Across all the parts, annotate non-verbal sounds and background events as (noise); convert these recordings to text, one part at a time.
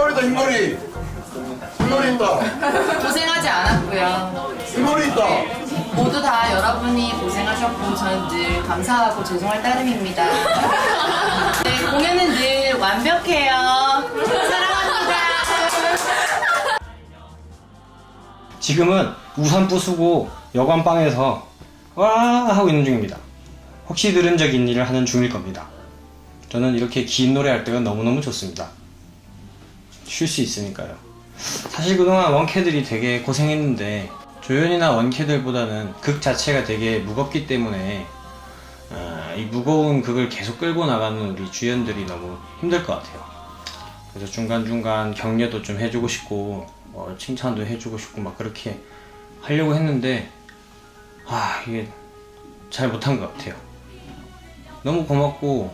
흰머리다 흰머리 흰머리 있다 고생하지 않았고요. 흰머리 있다 모두 다 여러분이 고생하셨고 저는 늘 감사하고 죄송할 따름입니다. (laughs) 네, 공연은 늘 완벽해요. 사랑합니다. 지금은 우산 부수고 여관방에서 와 하고 있는 중입니다. 혹시 들은 적 있는 일을 하는 중일 겁니다. 저는 이렇게 긴 노래 할 때가 너무너무 좋습니다. 쉴 수 있으니까요. 사실 그동안 원캐들이 되게 고생했는데 조연이나 원캐들보다는 극 자체가 되게 무겁기 때문에 아, 이 무거운 극을 계속 끌고 나가는 우리 주연들이 너무 힘들 것 같아요. 그래서 중간중간 격려도 좀 해주고 싶고 어, 칭찬도 해주고 싶고 막 그렇게 하려고 했는데 아 이게 잘 못한 것 같아요. 너무 고맙고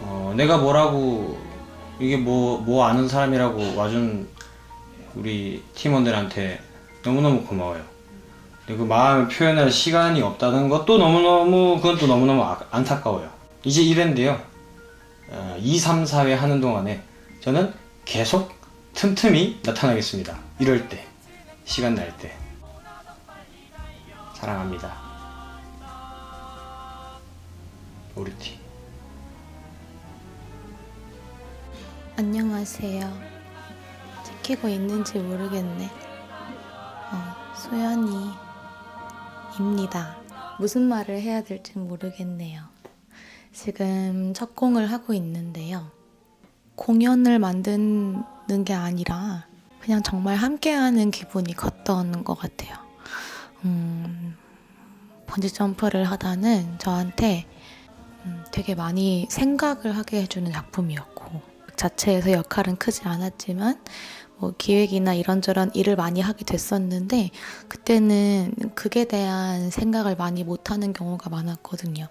어, 내가 뭐라고 이게 뭐뭐 아는 사람이라고 와준 우리 팀원들한테 너무너무 고마워요. 그 마음을 표현할 시간이 없다는 것도 너무너무 그건 또 너무너무 아- 안타까워요. 이제 이랬는데요. 어, 2, 3, 4회 하는 동안에 저는 계속 틈틈이 나타나겠습니다. 이럴 때, 시간 날 때. 사랑합니다. 우리 팀. 안녕하세요. 찍히고 있는지 모르겠네. 어, 소연이입니다. 무슨 말을 해야 될지 모르겠네요. 지금 첫 공을 하고 있는데요. 공연을 만드는 게 아니라 그냥 정말 함께하는 기분이 컸던 것 같아요. 음, 번지 점프를 하다는 저한테 음, 되게 많이 생각을 하게 해주는 작품이었고 그 자체에서 역할은 크지 않았지만 뭐 기획이나 이런저런 일을 많이 하게 됐었는데 그때는 극에 대한 생각을 많이 못하는 경우가 많았거든요.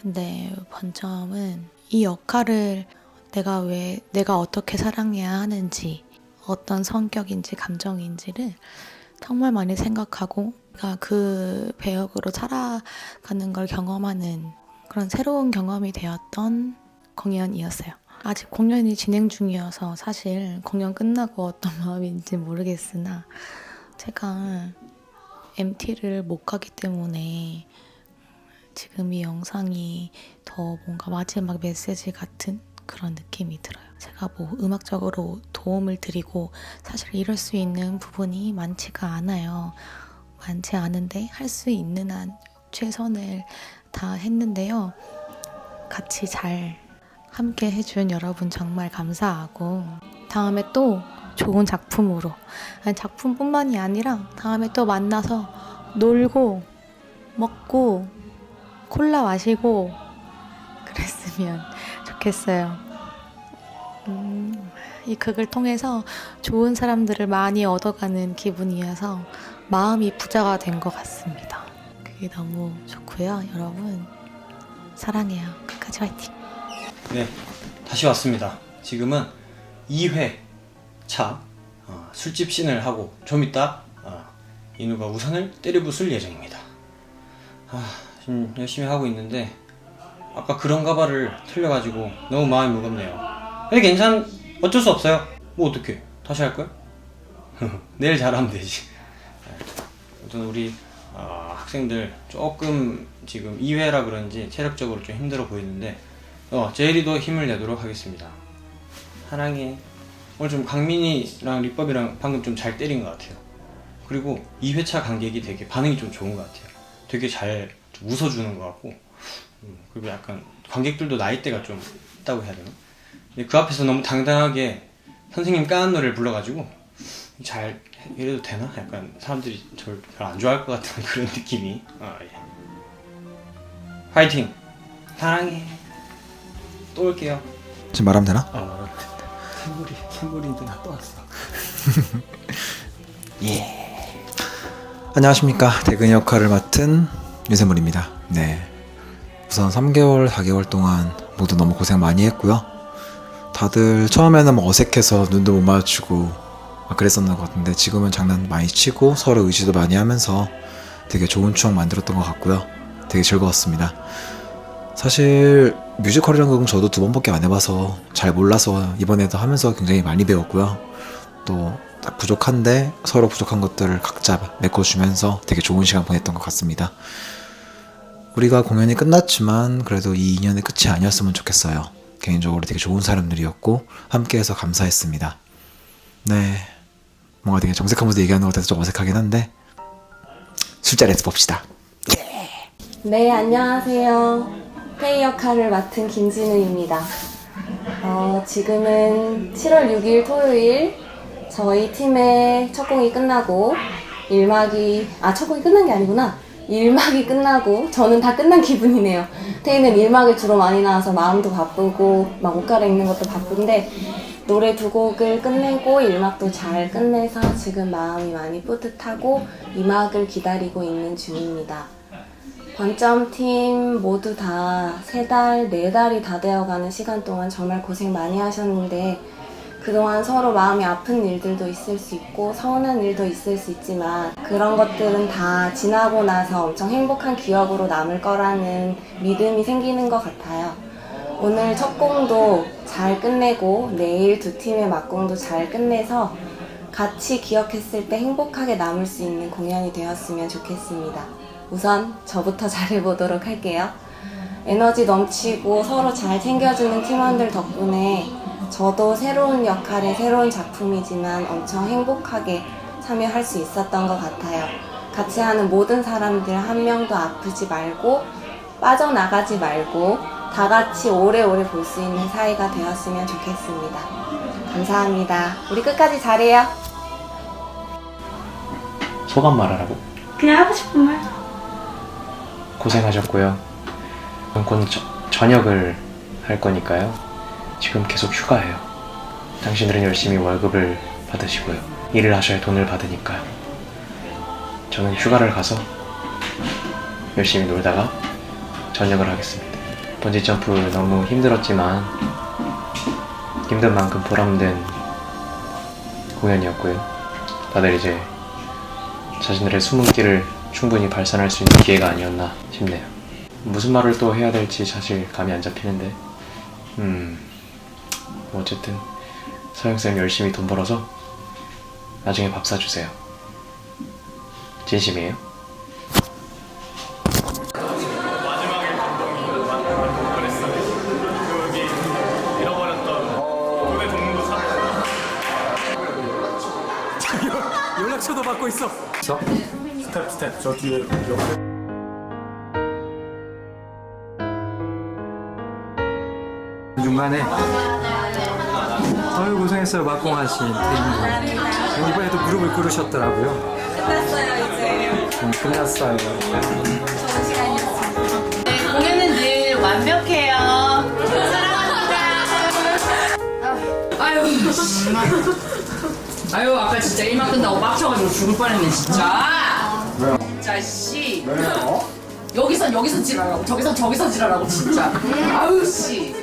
근데 번점은 이 역할을 내가 왜 내가 어떻게 사랑해야 하는지 어떤 성격인지 감정인지를 정말 많이 생각하고 그 배역으로 살아가는 걸 경험하는 그런 새로운 경험이 되었던 공연이었어요. 아직 공연이 진행 중이어서 사실 공연 끝나고 어떤 (laughs) 마음인지 모르겠으나 제가 MT를 못 가기 때문에 지금 이 영상이 더 뭔가 마지막 메시지 같은 그런 느낌이 들어요. 제가 뭐 음악적으로 도움을 드리고 사실 이럴 수 있는 부분이 많지가 않아요. 많지 않은데 할 수 있는 한 최선을 다 했는데요. 같이 잘 함께 해준 여러분 정말 감사하고 다음에 또 좋은 작품으로 아니, 작품뿐만이 아니라 다음에 또 만나서 놀고 먹고 콜라 마시고 그랬으면 (laughs) 좋겠어요. 음, 이 극을 통해서 좋은 사람들을 많이 얻어가는 기분이어서 마음이 부자가 된 것 같습니다. 그게 너무 좋고요. 여러분 사랑해요. 끝까지 화이팅! 네, 다시 왔습니다. 지금은 2회 차 어, 술집 씬을 하고 좀 이따 어, 인우가 우산을 때려부술 예정입니다. 아, 지금 열심히 하고 있는데 아까 그런 가발을 틀려가지고 너무 마음이 무겁네요. 근데 괜찮, 어쩔 수 없어요. 뭐 어떡해. 다시 할 거야? (laughs) 내일 잘하면 되지. 아무튼 우리 어, 학생들 조금 지금 2회라 그런지 체력적으로 좀 힘들어 보이는데 어, 제일이도 힘을 내도록 하겠습니다. 사랑해. 오늘 좀 강민이랑 리법이랑 방금 좀 잘 때린 것 같아요. 그리고 2회차 관객이 되게 반응이 좀 좋은 것 같아요. 되게 잘좀 웃어주는 것 같고, 음, 그리고 약간 관객들도 나이대가 좀 있다고 해야 되나? 근데 그 앞에서 너무 당당하게 선생님 까는 노래를 불러가지고 잘 이래도 되나? 약간 사람들이 저를 별 안 좋아할 것 같은 (laughs) 그런 느낌이. 아, 예. 화이팅! 사랑해. 또 올게요. 지금 말하면 되나? 아, 된다. 샘물이, 샘물이 누나 또 왔어. (laughs) 안녕하십니까 대근 역할을 맡은 유세물입니다. 네. 우선 3개월, 4개월 동안 모두 너무 고생 많이 했고요. 다들 처음에는 뭐 어색해서 눈도 못 마주치고 것 같은데 지금은 장난 많이 치고 서로 의지도 많이 하면서 되게 좋은 추억 만들었던 것 같고요. 되게 즐거웠습니다. 사실 뮤지컬이라는 곡은 저도 두 번밖에 안 해봐서 잘 몰라서 이번에도 하면서 굉장히 많이 배웠고요. 또 부족한데 서로 부족한 것들을 각자 메꿔주면서 되게 좋은 시간 보냈던 것 같습니다. 우리가 공연이 끝났지만 그래도 이 인연의 끝이 아니었으면 좋겠어요. 개인적으로 되게 좋은 사람들이었고 함께해서 감사했습니다. 네, 뭔가 되게 정색하면서 얘기하는 것 같아서 좀 어색하긴 한데 술자리에서 봅시다. 네, 안녕하세요. 페이 역할을 맡은 김진우입니다. 어, 지금은 7월 6일 토요일 저희 팀의 첫 공이 끝나고 1막이 아, 첫 공이 끝난 게 아니구나. 1막이 끝나고 저는 다 끝난 기분이네요. 태희는 1막에 주로 많이 나와서 마음도 바쁘고 막 옷 갈아입는 것도 바쁜데 노래 두 곡을 끝내고 1막도 잘 끝내서 지금 마음이 많이 뿌듯하고 2막을 기다리고 있는 중입니다. 번점팀 모두 다 세 달, 네 달이 다 되어가는 시간 동안 정말 고생 많이 하셨는데 그동안 서로 마음이 아픈 일들도 있을 수 있고 서운한 일도 있을 수 있지만 그런 것들은 다 지나고 나서 엄청 행복한 기억으로 남을 거라는 믿음이 생기는 것 같아요. 오늘 첫 공도 잘 끝내고 내일 두 팀의 막공도 잘 끝내서 같이 기억했을 때 행복하게 남을 수 있는 공연이 되었으면 좋겠습니다. 우선 저부터 (laughs) 잘해보도록 할게요. 에너지 넘치고 서로 잘 챙겨주는 팀원들 덕분에 저도 새로운 역할의 새로운 작품이지만 엄청 행복하게 참여할 수 있었던 것 같아요. 같이 하는 모든 사람들 한 명도 아프지 말고 빠져나가지 말고 다 같이 오래오래 볼 수 있는 사이가 되었으면 좋겠습니다. 감사합니다. 우리 끝까지 잘해요. 소감 말하라고? 그냥 하고 싶은 말. 고생하셨고요. 곧 저, 전역을 할 거니까요. 지금 계속 휴가예요. 당신들은 열심히 월급을 받으시고요. 일을 하셔야 돈을 받으니까요. 저는 휴가를 가서 열심히 놀다가 전역을 하겠습니다. 번지점프 너무 힘들었지만 힘든 만큼 보람된 공연이었고요. 다들 이제 자신들의 숨은 길을 충분히 발산할 수 있는 기회가 아니었나 싶네요. 무슨 말을 또 해야 될지 사실 감이 안 잡히는데, 음, 뭐 어쨌든 서영쌤 열심히 돈 벌어서 나중에 밥 사주세요. 진심이에요? 연락처도 받고 있어. 스텝 스텝. 저 뒤에 중간에. 아유 고생했어요 막공 하신 태인님. 이번에도 무릎을 꿇으셨더라고요. 끝났어요 이제. 끝났어요. 네, 공연은 늘 완벽해요. 사랑합니다. 아유, 씨. 아유, 아까 진짜 일만 끝나고 빡쳐가지고 죽을 뻔했네, 진짜. 씨. 왜요? (laughs) 여기선 여기서 지랄하고, 저기선 저기서 지랄하고, 진짜. 아유, 씨.